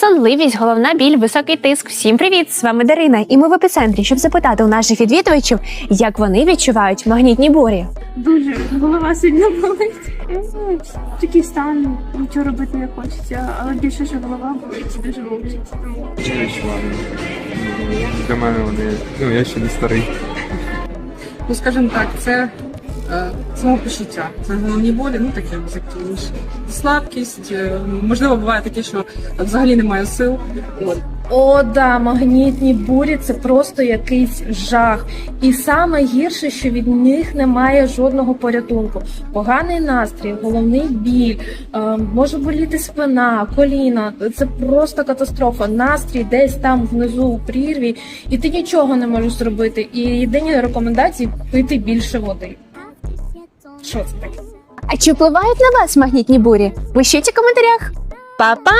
сонливість, головна біль, високий тиск. Всім привіт! З вами Дарина, і ми в епіцентрі, щоб запитати у наших відвідувачів, як вони відчувають магнітні бурі. Дуже голова сильно болить. Ну, Такий стан, нічого робити не хочеться, але більше, що голова болить, дуже. Я відчуваю. Для мене вони. Ну, я ще не старий. ну скажімо так, це е, самопочуття. Це головні болі, ну таке активніше. Слабкість, е, можливо, буває таке, що взагалі немає сил. От. О, да, магнітні бурі це просто якийсь жах. І саме гірше, що від них немає жодного порятунку. Поганий настрій, головний біль, е, може боліти спина, коліна. Це просто катастрофа. Настрій десь там внизу у прірві, і ти нічого не можеш зробити. І єдині рекомендації пити більше води. А чи впливають на вас магнітні бурі? Пишіть у коментарях. Па-па!